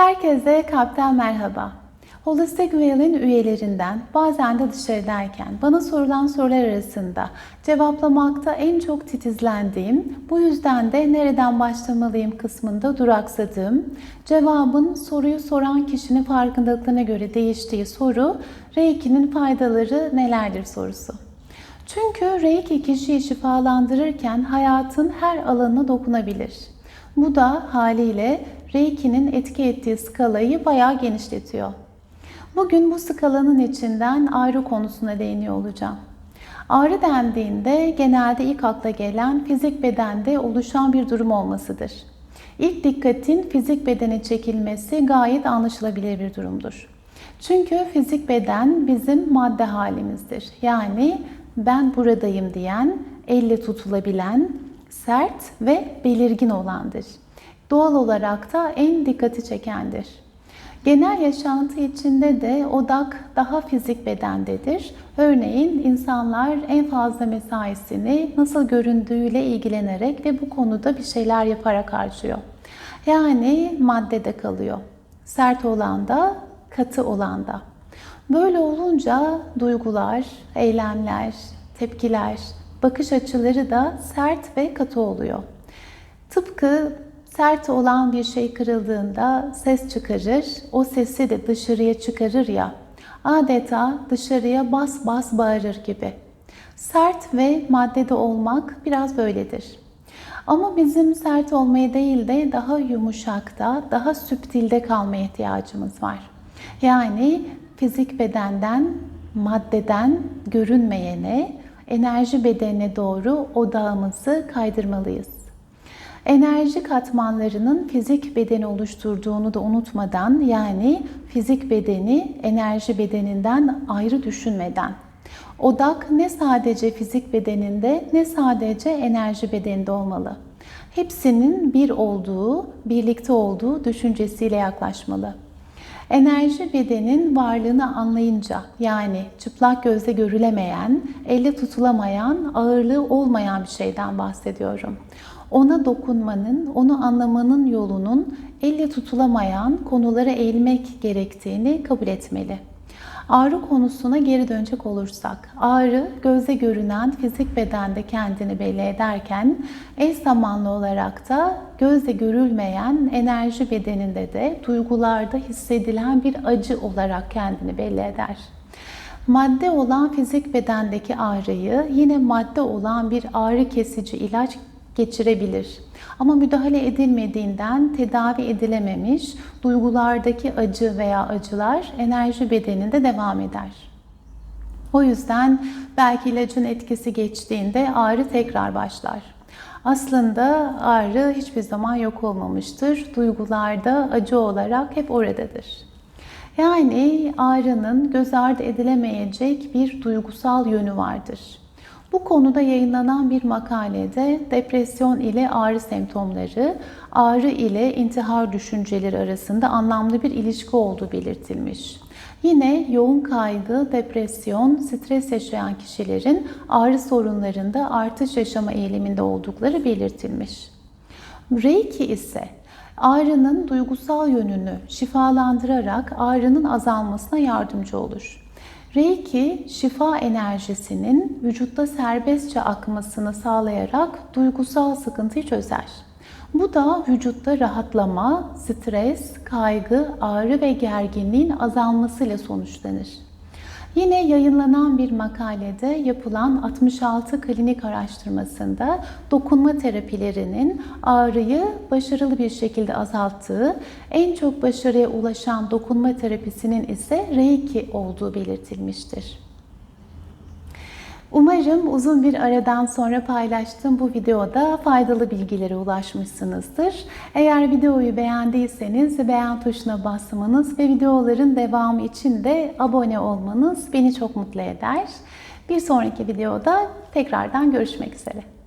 Herkese kalpten merhaba. Holistic Well'in üyelerinden bazen de dışarıdayken bana sorulan sorular arasında cevaplamakta en çok titizlendiğim, bu yüzden de nereden başlamalıyım kısmında duraksadığım, cevabın soruyu soran kişinin farkındalıklarına göre değiştiği soru, Reiki'nin faydaları nelerdir sorusu. Çünkü Reiki kişiyi şifalandırırken hayatın her alanına dokunabilir. Bu da haliyle Reiki'nin etki ettiği skalayı bayağı genişletiyor. Bugün bu skalanın içinden ağrı konusuna değiniyor olacağım. Ağrı dendiğinde genelde ilk akla gelen fizik bedende oluşan bir durum olmasıdır. İlk dikkatin fizik bedene çekilmesi gayet anlaşılabilir bir durumdur. Çünkü fizik beden bizim madde halimizdir. Yani ben buradayım diyen, elle tutulabilen, sert ve belirgin olandır. Doğal olarak da en dikkati çekendir. Genel yaşantı içinde de odak daha fizik bedendedir. Örneğin insanlar en fazla mesaisini nasıl göründüğüyle ilgilenerek ve bu konuda bir şeyler yaparak harcıyor. Yani maddede kalıyor. Sert olan da, katı olan da. Böyle olunca duygular, eylemler, tepkiler, bakış açıları da sert ve katı oluyor. Tıpkı sert olan bir şey kırıldığında ses çıkarır, o sesi de dışarıya çıkarır ya, adeta dışarıya bas bas bağırır gibi. Sert ve maddede olmak biraz böyledir. Ama bizim sert olmaya değil de daha yumuşakta, daha süptilde kalmaya ihtiyacımız var. Yani fizik bedenden, maddeden görünmeyene, enerji bedenine doğru odağımızı kaydırmalıyız. Enerji katmanlarının fizik bedeni oluşturduğunu da unutmadan yani fizik bedeni enerji bedeninden ayrı düşünmeden odak ne sadece fizik bedeninde ne sadece enerji bedeninde olmalı. Hepsinin bir olduğu, birlikte olduğu düşüncesiyle yaklaşmalı. Enerji bedenin varlığını anlayınca yani çıplak gözle görülemeyen, elle tutulamayan, ağırlığı olmayan bir şeyden bahsediyorum. Ona dokunmanın, onu anlamanın yolunun elle tutulamayan konulara eğilmek gerektiğini kabul etmeli. Ağrı konusuna geri dönecek olursak, ağrı gözle görünen fizik bedende kendini belli ederken eş zamanlı olarak da gözle görülmeyen enerji bedeninde de duygularda hissedilen bir acı olarak kendini belli eder. Madde olan fizik bedendeki ağrıyı yine madde olan bir ağrı kesici ilaç geçirebilir. Ama müdahale edilmediğinden tedavi edilememiş duygulardaki acı veya acılar enerji bedeninde devam eder. O yüzden belki ilacın etkisi geçtiğinde ağrı tekrar başlar. Aslında ağrı hiçbir zaman yok olmamıştır. Duygularda acı olarak hep oradadır. Yani ağrının göz ardı edilemeyecek bir duygusal yönü vardır. Bu konuda yayınlanan bir makalede depresyon ile ağrı semptomları, ağrı ile intihar düşünceleri arasında anlamlı bir ilişki olduğu belirtilmiş. Yine yoğun kaygı, depresyon, stres yaşayan kişilerin ağrı sorunlarında artış yaşama eğiliminde oldukları belirtilmiş. Reiki ise ağrının duygusal yönünü şifalandırarak ağrının azalmasına yardımcı olur. Reiki şifa enerjisinin vücutta serbestçe akmasını sağlayarak duygusal sıkıntıyı çözer. Bu da vücutta rahatlama, stres, kaygı, ağrı ve gerginliğin azalmasıyla sonuçlanır. Yine yayınlanan bir makalede yapılan 66 klinik araştırmasında dokunma terapilerinin ağrıyı başarılı bir şekilde azalttığı, en çok başarıya ulaşan dokunma terapisinin ise Reiki olduğu belirtilmiştir. Umarım uzun bir aradan sonra paylaştığım bu videoda faydalı bilgilere ulaşmışsınızdır. Eğer videoyu beğendiyseniz beğen tuşuna basmanız ve videoların devamı için de abone olmanız beni çok mutlu eder. Bir sonraki videoda tekrardan görüşmek üzere.